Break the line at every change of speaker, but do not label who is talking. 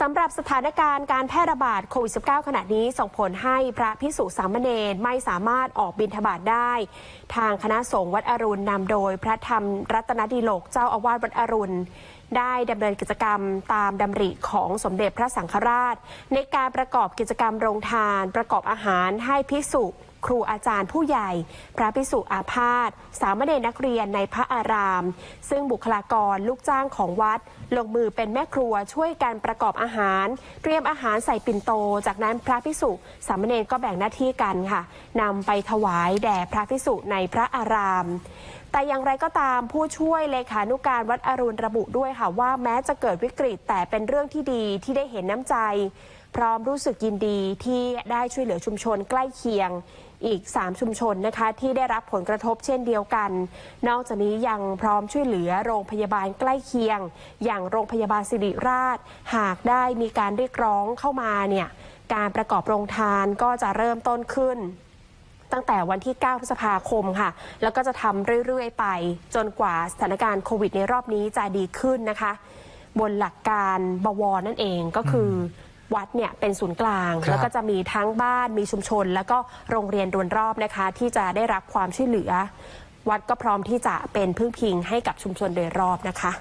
สำหรับสถานการณ์การแพร่ระบาดโควิด -19 ขณะนี้ส่งผลให้พระพิสุสามเณรไม่สามารถออกบิณฑบาตได้ ทางคณะสงฆ์วัดอรุณนำโดยพระธรรมรัตนดีโลกเจ้าอาวาสวัดอรุณ ได้ดำเนินกิจกรรมตามดำริของสมเด็จพระสังฆราช ในการประกอบกิจกรรมโรงทาน ประกอบอาหารให้ภิกษุ ครูอาจารย์ผู้ใหญ่ พระภิกษุอาพาธสามเณรนักเรียนในพระอาราม ซึ่งบุคลากรลูกจ้างของวัด ลงมือเป็นแม่ครัวช่วยกันประกอบอาหาร เตรียมอาหารใส่ปิ่นโต จากนั้นพระภิกษุสามเณรก็แบ่งหน้าที่กันค่ะนำไปถวายแด่พระภิกษุในพระอาราม แต่อย่างไรก็ตามผู้ช่วยเลขานุการวัดอรุณระบุด้วยค่ะว่าแม้จะเกิดวิกฤตแต่เป็นเรื่องที่ดีที่ได้เห็นน้ำใจ พร้อมรู้สึกยินดีที่ได้ช่วยเหลือชุมชนใกล้เคียงอีก 3 ชุมชนนะคะ ที่ได้รับผลกระทบเช่นเดียวกัน นอกจากนี้ยังพร้อมช่วยเหลือโรงพยาบาลใกล้เคียง อย่างโรงพยาบาลสิริราช หากได้มีการเรียกร้องเข้ามาเนี่ยการประกอบโรงทานก็จะเริ่มต้นขึ้น ตั้งแต่วันที่ 9 พฤษภาคมค่ะ แล้วก็จะทำเรื่อย ๆ ไป จนกว่าสถานการณ์โควิดในรอบนี้จะดีขึ้นนะคะ บนหลักการบวรนั่นเองก็คืออวัดเนี่ยเป็นศูนย์กลาง
ครับ
แล้วก็จะมีทั้งบ้านมีชุมชน แล้วก็โรงเรียนรวนรอบนะคะ ที่จะได้รับความช่วยเหลือ วัดก็พร้อมที่จะเป็นพึ่งพิงให้กับชุมชนโดยรอบนะคะ